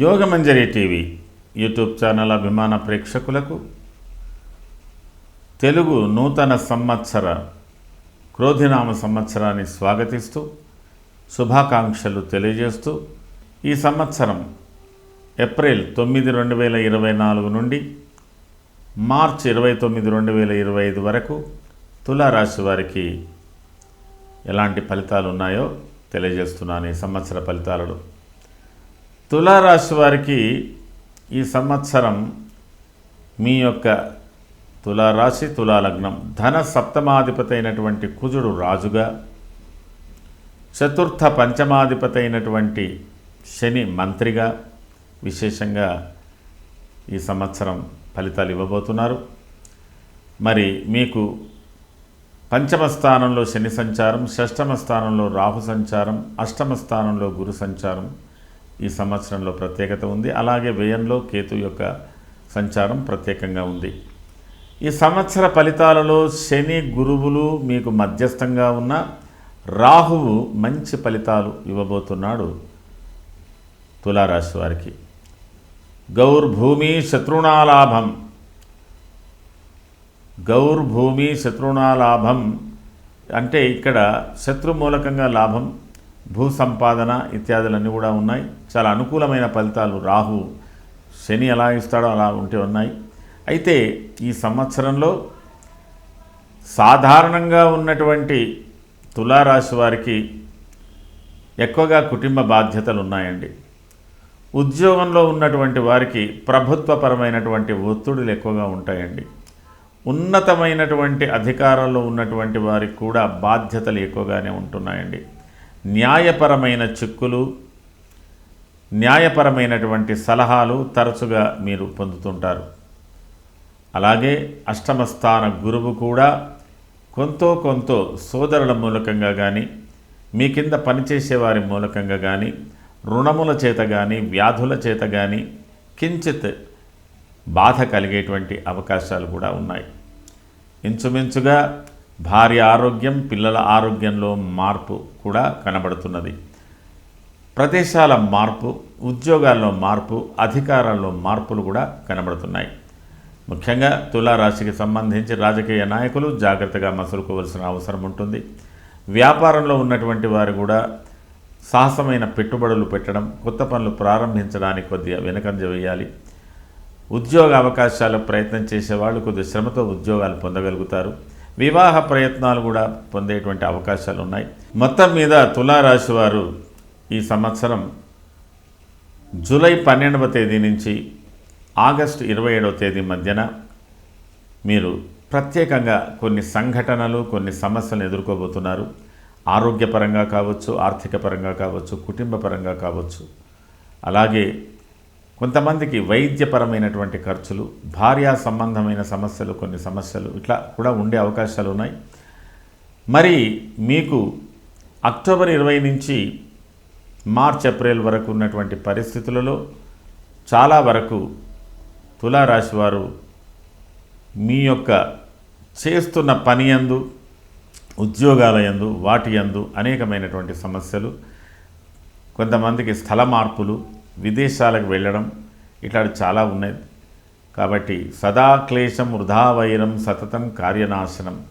Yogamanjari TV YouTube channel అభిమాన ప్రేక్షకులకు తెలుగు నూతన సంవత్సర క్రోధినామ సంవత్సరాన్ని స్వాగతిస్తూ శుభాకాంక్షలు తెలియజేస్తూ ఈ సంవత్సరం ఏప్రిల్ తొమ్మిది రెండు వేల ఇరవై నాలుగు నుండి మార్చ్ ఇరవై తొమ్మిది రెండు వేల ఇరవై ఐదు వరకు తులారాశి వారికి ఎలాంటి ఫలితాలు ఉన్నాయో తెలియజేస్తున్నాను ఈ సంవత్సర ఫలితాలలో. తులారాశి వారికి ఈ సంవత్సరం మీ యొక్క తులారాశి తులాలగ్నం ధన సప్తమాధిపతి అయినటువంటి కుజుడు రాజుగా చతుర్థ పంచమాధిపతి అయినటువంటి శని మంత్రిగా విశేషంగా ఈ సంవత్సరం ఫలితాలు ఇవ్వబోతున్నారు. మరి మీకు పంచమ స్థానంలో శని సంచారం షష్టమ స్థానంలో రాహు సంచారం అష్టమ స్థానంలో గురు సంచారం ఈ సంవత్సరంలో ప్రత్యేకత ఉంది. అలాగే వ్యయంలో కేతు యొక్క సంచారం ప్రత్యేకంగా ఉంది. ఈ సంవత్సర ఫలితాలలో శని గురువులు మీకు మధ్యస్థంగా ఉన్న రాహువు మంచి ఫలితాలు ఇవ్వబోతున్నాడు తులారాశి వారికి. గౌర్భూమి శత్రుణాలాభం గౌర్భూమి శత్రుణాలాభం అంటే ఇక్కడ శత్రు మూలకంగా లాభం భూ సంపాదన ఇత్యాదులన్నీ కూడా ఉన్నాయి. చాలా అనుకూలమైన ఫలితాలు రాహు శని ఎలా ఇస్తాడో అలా ఉంటే ఉన్నాయి. అయితే ఈ సంవత్సరంలో సాధారణంగా ఉన్నటువంటి తులారాశి వారికి ఎక్కువగా కుటుంబ బాధ్యతలు ఉన్నాయండి. ఉద్యోగంలో ఉన్నటువంటి వారికి ప్రభుత్వపరమైనటువంటి ఒత్తిడులు ఎక్కువగా ఉంటాయండి. ఉన్నతమైనటువంటి అధికారంలో ఉన్నటువంటి వారికి కూడా బాధ్యతలు ఎక్కువగానే ఉంటున్నాయండి. న్యాయపరమైన చిక్కులు న్యాయపరమైనటువంటి సలహాలు తరచుగా మీరు పొందుతుంటారు. అలాగే అష్టమ స్థాన గురువు కూడా కొంతో కొంత సోదరుల మూలకంగా కానీ మీ కింద పనిచేసేవారి మూలకంగా కానీ రుణముల చేత కానీ వ్యాధుల చేత కానీ కించిత్ బాధ కలిగేటువంటి అవకాశాలు కూడా ఉన్నాయి. ఇంచుమించుగా భార్య ఆరోగ్యం పిల్లల ఆరోగ్యంలో మార్పు కూడా కనబడుతున్నది. ప్రదేశాల మార్పు ఉద్యోగాల్లో మార్పు అధికారాల్లో మార్పులు కూడా కనబడుతున్నాయి. ముఖ్యంగా తులారాశికి సంబంధించి రాజకీయ నాయకులు జాగ్రత్తగా మసులుకోవాల్సిన అవసరం ఉంటుంది. వ్యాపారంలో ఉన్నటువంటి వారు కూడా సాహసమైన పెట్టుబడులు పెట్టడం కొత్త పనులు ప్రారంభించడానికి కొద్దిగా వెనకంజ వేయాలి. ఉద్యోగ అవకాశాలు ప్రయత్నం చేసేవాళ్ళు కొద్ది శ్రమతో ఉద్యోగాలు పొందగలుగుతారు. వివాహ ప్రయత్నాలు కూడా పొందేటువంటి అవకాశాలు ఉన్నాయి. మొత్తం మీద తులారాశి వారు ఈ సంవత్సరం జూలై పన్నెండవ తేదీ నుంచి ఆగస్టు ఇరవై ఏడవ తేదీ మధ్యన మీరు ప్రత్యేకంగా కొన్ని సంఘటనలు కొన్ని సమస్యలను ఎదుర్కోబోతున్నారు. ఆరోగ్యపరంగా కావచ్చు ఆర్థిక పరంగా కావచ్చు కుటుంబ పరంగా కావచ్చు. అలాగే కొంతమందికి వైద్యపరమైనటువంటి ఖర్చులు భార్యా సంబంధమైన సమస్యలు కొన్ని సమస్యలు ఇట్లా కూడా ఉండే అవకాశాలు ఉన్నాయి. మరి మీకు అక్టోబర్ ఇరవై నుంచి మార్చ్ ఏప్రిల్ వరకు ఉన్నటువంటి పరిస్థితులలో చాలా వరకు తులారాశి వారు మీ యొక్క చేస్తున్న పని యందు ఉద్యోగాలయందు వాటి యందు అనేకమైనటువంటి సమస్యలు కొంతమందికి స్థల మార్పులు విదేశాలకు వెళ్ళడం ఇట్లాంటి చాలా ఉన్నాయి. కాబట్టి సదా క్లేశం వృధా వైరం సతతం కార్యనాశనం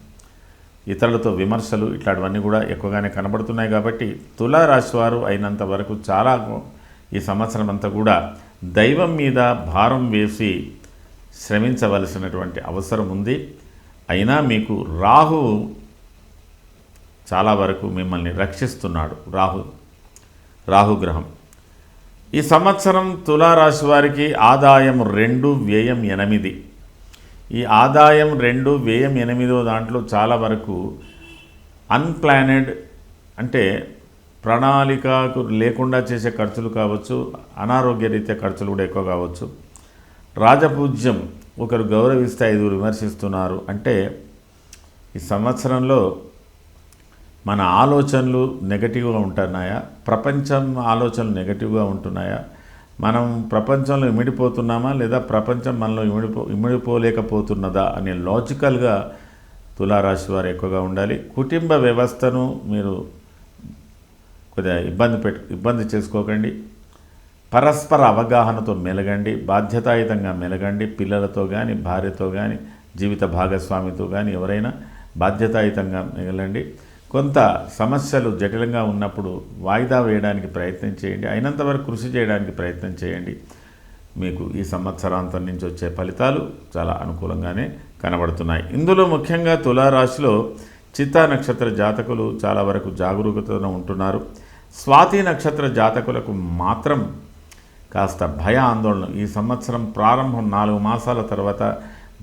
ఇతరులతో విమర్శలు ఇట్లాంటివన్నీ కూడా ఎక్కువగానే కనబడుతున్నాయి కాబట్టి తులారాశి వారు అయినంత వరకు చాలా ఈ సంవత్సరం అంతా కూడా దైవం మీద భారం వేసి శ్రమించవలసినటువంటి అవసరం ఉంది. అయినా మీకు రాహు చాలా వరకు మిమ్మల్ని రక్షిస్తున్నాడు. రాహు రాహుగ్రహం ఈ సంవత్సరం తులారాశి వారికి ఆదాయం రెండు వ్యయం ఎనిమిది. ఈ ఆదాయం రెండు వ్యయం ఎనిమిదో దాంట్లో చాలా వరకు అన్ప్లానెడ్ అంటే ప్రణాళికకు లేకుండా చేసే ఖర్చులు కావచ్చు అనారోగ్య రీత్యా ఖర్చులు కూడా ఎక్కువ కావచ్చు. రాజపూజ్యం ఒకరు గౌరవిస్తే ఐదుగురు విమర్శిస్తున్నారు. అంటే ఈ సంవత్సరంలో మన ఆలోచనలు నెగటివ్గా ఉంటున్నాయా? ప్రపంచం ఆలోచనలు నెగటివ్గా ఉంటున్నాయా? మనం ప్రపంచంలో ఇమిడిపోతున్నామా? లేదా ప్రపంచం మనలో ఇమిడిపో ఇమిడిపోలేకపోతున్నదా అనే లాజికల్గా తులారాశి వారు ఎక్కువగా ఉండాలి. కుటుంబ వ్యవస్థను మీరు కొద్దిగా ఇబ్బంది పెట్టు ఇబ్బంది చేసుకోకండి. పరస్పర అవగాహనతో మెలగండి. బాధ్యతాయుతంగా మెలగండి. పిల్లలతో కానీ భార్యతో కానీ జీవిత భాగస్వామితో కానీ ఎవరైనా బాధ్యతాయుతంగా మిగలండి కొంత సమస్యలు జటిలంగా ఉన్నప్పుడు వాయిదా వేయడానికి ప్రయత్నం చేయండి. అయినంత వరకు కృషి చేయడానికి ప్రయత్నం చేయండి. మీకు ఈ సంవత్సరాంతం నుంచి వచ్చే ఫలితాలు చాలా అనుకూలంగానే కనబడుతున్నాయి. ఇందులో ముఖ్యంగా తులారాశిలో చిత్తా నక్షత్ర జాతకులు చాలా వరకు జాగరూకతను ఉంటున్నారు. స్వాతి నక్షత్ర జాతకులకు మాత్రం కాస్త భయ ఆందోళన ఈ సంవత్సరం ప్రారంభం నాలుగు మాసాల తర్వాత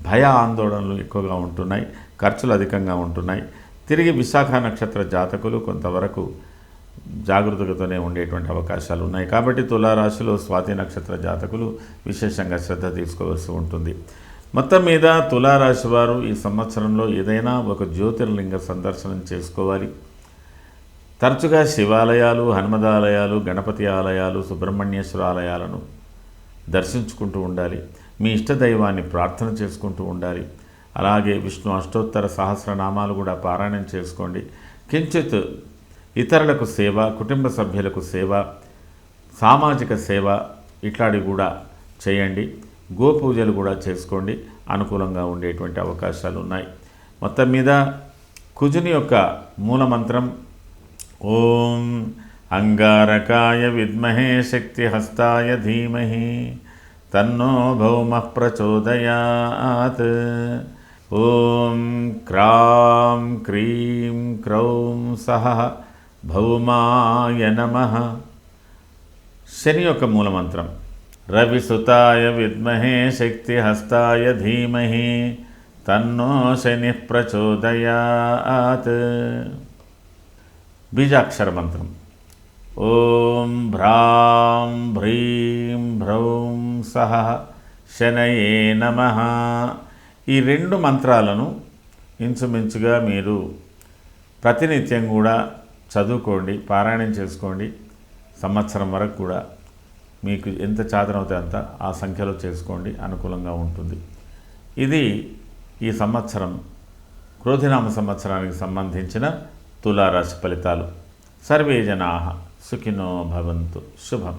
భయ ఆందోళనలు ఎక్కువగా ఉంటున్నాయి. ఖర్చులు అధికంగా ఉంటున్నాయి. తిరిగి విశాఖ నక్షత్ర జాతకులు కొంతవరకు జాగృతతోనే ఉండేటువంటి అవకాశాలు ఉన్నాయి. కాబట్టి తులారాశిలో స్వాతి నక్షత్ర జాతకులు విశేషంగా శ్రద్ధ తీసుకోవాల్సి ఉంటుంది. మొత్తం మీద తులారాశి వారు ఈ సంవత్సరంలో ఏదైనా ఒక జ్యోతిర్లింగ సందర్శనం చేసుకోవాలి. తరచుగా శివాలయాలు హనుమదాలయాలు గణపతి ఆలయాలు సుబ్రహ్మణ్యేశ్వర ఆలయాలను దర్శించుకుంటూ ఉండాలి. మీ ఇష్టదైవాన్ని ప్రార్థన చేసుకుంటూ ఉండాలి. అలాగే విష్ణు అష్టోత్తర సహస్రనామాలు కూడా పారాయణం చేసుకోండి. కించిత్ ఇతరులకు సేవ కుటుంబ సభ్యులకు సేవ సామాజిక సేవ ఇట్లాంటివి కూడా చేయండి. గోపూజలు కూడా చేసుకోండి. అనుకూలంగా ఉండేటువంటి అవకాశాలు ఉన్నాయి. మొత్తం మీద కుజుని యొక్క మూలమంత్రం ఓం అంగారకాయ విద్మహే శక్తి హస్తాయ ధీమహి తన్నో భౌమ ప్రచోదయాత్. ఓం క్రాం క్రీం క్రౌం సహ భౌమాయ నమ. శని యొక్క మూలమంత్రం. రవిసుతాయ విద్మహే శక్తి హస్తాయ ధీమహి. తన్నో శని ప్రచోదయాత్. బీజాక్షర మంత్రం. ఓం భ్రాం భ్రీం భ్రౌం సహ శనయే నమ. ఈ రెండు మంత్రాలను ఇంచుమించుగా మీరు ప్రతినిత్యం కూడా చదువుకోండి పారాయణం చేసుకోండి. సంవత్సరం వరకు కూడా మీకు ఎంత చాదనవుతే అంత ఆ సంఖ్యలో చేసుకోండి అనుకూలంగా ఉంటుంది. ఇది ఈ సంవత్సరం క్రోధినామ సంవత్సరానికి సంబంధించిన తులారాశి ఫలితాలు. సర్వే జనా సుఖినో భవంతు. శుభం.